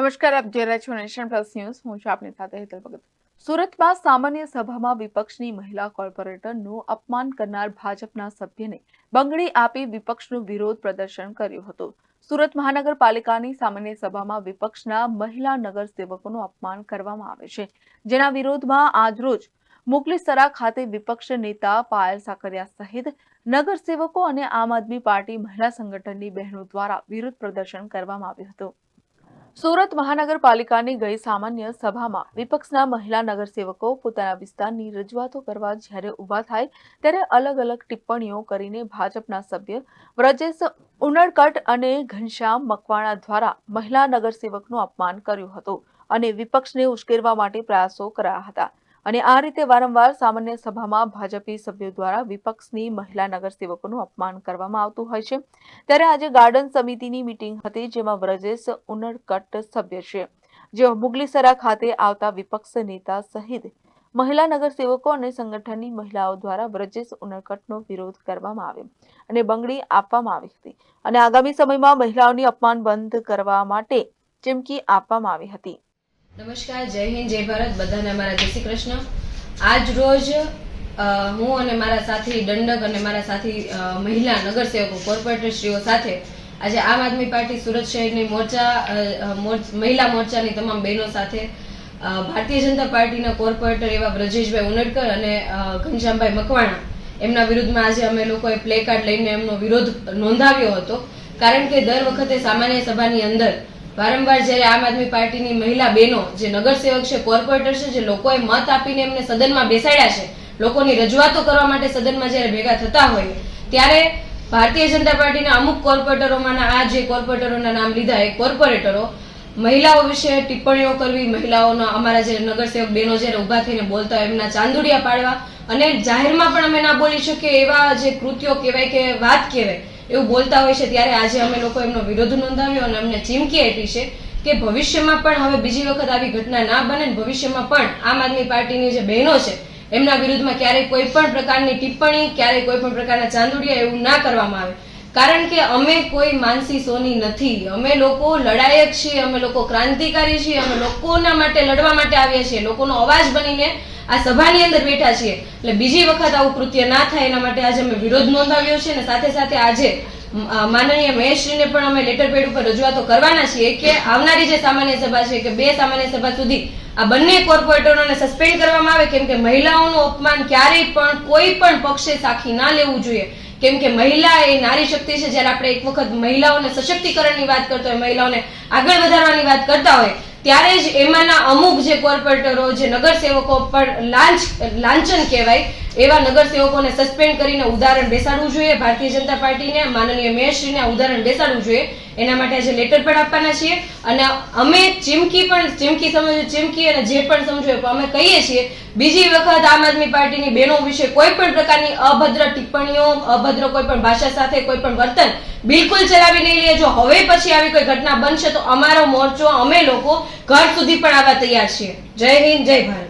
નમસ્કાર, આપ જોઈ છો નેશન પ્લસ ન્યૂઝ. હું છું આપની સાથે હેતલ ભગત. સુરતમાં સામાન્ય સભામાં વિપક્ષની મહિલા કોર્પોરેટરનું અપમાન કરનાર ભાજપના સભ્યને બંગડી આપી વિપક્ષનું વિરોધ પ્રદર્શન કર્યું હતું. સુરત મહાનગરપાલિકાની સામાન્ય સભામાં વિપક્ષના મહિલા નગરસેવકોનું અપમાન કરવામાં આવે છે. જેના વિરોધમાં આજરોજ મુકલીસરા ખાતે વિપક્ષ નેતા પાયલ સાકરિયા સહિત નગરસેવકો અને આમ આદમી પાર્ટી મહિલા સંગઠનની બહેનો દ્વારા વિરોધ પ્રદર્શન કરવામાં આવ્યું હતું. સુરત મહાનગરપાલિકાની ગઈ સામાન્ય સભામાં વિપક્ષના મહિલા નગરસેવકો પોતાના વિસ્તારની રજૂઆતો કરવા જ્યારે ઊભા થાય ત્યારે અલગ અલગ ટિપ્પણીઓ કરીને ભાજપના સભ્ય વ્રજેશ ઉનડકટ અને ઘનશ્યામ મકવાણા દ્વારા મહિલા નગરસેવકનું અપમાન કર્યું હતું અને વિપક્ષને ઉશ્કેરવા માટે પ્રયાસો કરાયા હતા. અને આ રીતે વારંવાર સામાન્ય સભામાં ભાજપી સભ્યો દ્વારા વિપક્ષની મહિલા નગરસેવકોનું અપમાન કરવામાં આવતું હોય છે. ત્યારે આજે ગાર્ડન સમિતિની મિટિંગ હતી જેમાં વ્રજેશ ઉનડકટ સભ્ય છે. જેઓ મુગલીસરા ખાતે આવતા વિપક્ષ નેતા સહિત મહિલા નગરસેવકો અને સંગઠનની મહિલાઓ દ્વારા વ્રજેશ ઉનડકટનો વિરોધ કરવામાં આવ્યો અને બંગડી આપવામાં આવી હતી. અને આગામી સમયમાં મહિલાઓની અપમાન બંધ કરવા માટે ચીમકી આપવામાં આવી હતી. નમસ્કાર, જય હિન્દ, જય ભારત. બધાને અમારા જય શ્રી કૃષ્ણ. આજ રોજ હું અને મારા સાથી દંડક અને મારા સાથી મહિલા નગરસેવકો કોર્પોરેટરશ્રીઓ સાથે આજે આમ આદમી પાર્ટી સુરત શહેરની મોરચા મહિલા મોરચાની તમામ બહેનો સાથે ભારતીય જનતા પાર્ટીના કોર્પોરેટર એવા બ્રજેશભાઈ ઉનડકર અને ઘનશ્યામભાઈ મકવાણા, એમના વિરુદ્ધમાં આજે અમે લોકોએ પ્લે કાર્ડ લઈને એમનો વિરોધ નોંધાવ્યો હતો. કારણ કે દર વખતે સામાન્ય સભાની અંદર વારંવાર જ્યારે આમ આદમી પાર્ટીની મહિલા બહેનો, જે નગરસેવક છે, કોર્પોરેટર છે, જે લોકોએ મત આપીને એમને સદનમાં બેસાડ્યા છે, લોકોની રજૂઆતો કરવા માટે સદનમાં જ્યારે ભેગા થતા હોય, ત્યારે ભારતીય જનતા પાર્ટીના અમુક કોર્પોરેટરોમાંના આ જે કોર્પોરેટરોના નામ લીધા એ કોર્પોરેટરો, મહિલાઓ વિશે ટિપ્પણીઓ કરવી, મહિલાઓના અમારા જે નગરસેવક બહેનો જ્યારે ઊભા થઈને બોલતા હોય, એમના ચાંદુડિયા પાડવા, અને જાહેરમાં પણ અમે ના બોલી શકીએ એવા જે કૃત્યો કહેવાય કે વાત કહેવાય એવું બોલતા હોય છે ત્યારે આજે અમે લોકો એમનો વિરોધ નોંધાવ્યો અને અમને ચીમકી આપી છે કે ભવિષ્યમાં પણ હવે બીજી વખત આવી ઘટના ના બને ભવિષ્યમાં પણ આમ આદમી પાર્ટીની જે બહેનો છે, એમના વિરુદ્ધમાં ક્યારેય કોઈ પણ પ્રકારની ટિપ્પણી, ક્યારેય કોઈ પણ પ્રકારના ચાંદુડિયા એવું ના કરવામાં આવે. કારણ કે અમે કોઈ માનસી સોની નથી. અમે લોકો લડાયક છીએ, અમે લોકો ક્રાંતિકારી છીએ, અમે લોકોના માટે લડવા માટે આવ્યા છીએ. લોકોનો અવાજ બનીને આ સભાની અંદર બેઠા છીએ. એટલે બીજી વખત આવું કૃત્ય ના થાય એના માટે આજે અમે વિરોધ નોંધાવ્યો છે અને સાથે સાથે આજે માનનીય મહેશશ્રીને પણ અમે લેટર પેડ ઉપર રજૂઆતો કરવાના છીએ કે આવનારી જે સામાન્ય સભા છે કે બે સામાન્ય સભા સુધી આ બંને કોર્પોરેટરોને સસ્પેન્ડ કરવામાં આવે, કેમ કે મહિલાઓનું અપમાન ક્યારેય પણ કોઈ પણ પક્ષે સાખી ના લેવું જોઈએ. કેમ કે મહિલા એ નારી શક્તિ છે, જ્યારે આપણે એક વખત મહિલાઓને સશક્તિકરણની વાત કરતા હોય, મહિલાઓને આગળ વધારવાની વાત કરતા હોય, ત્યારે જ એમાંના અમુક જે કોર્પોરેટરો, જે નગરસેવકો પણ લાંચ, લાંચન કહેવાય એવા નગરસેવકોને સસ્પેન્ડ કરીને ઉદાહરણ બેસાડવું જોઈએ. ભારતીય જનતા પાર્ટીને માનનીય મેયરશ્રીને ઉદાહરણ બેસાડવું જોઈએ. એના માટે આજે લેટર પણ આપવાના છીએ. અને અમે ચીમકી પણ, ચીમકી સમજો, ચીમકી અને જે પણ સમજો અમે કહીએ છીએ. બીજી વખત આમ આદમી પાર્ટીની બહેનો વિશે કોઈ પણ પ્રકારની અભદ્ર ટિપ્પણીઓ, અભદ્ર કોઈ પણ ભાષા સાથે કોઈ પણ વર્તન બિલકુલ ચલાવી નહીં લેજો હવે પછી આવી કોઈ ઘટના બનશે તો અમારો મોરચો, અમે લોકો ઘર સુધી પણ આવવા તૈયાર છીએ. જય હિન્દ, જય Bharat.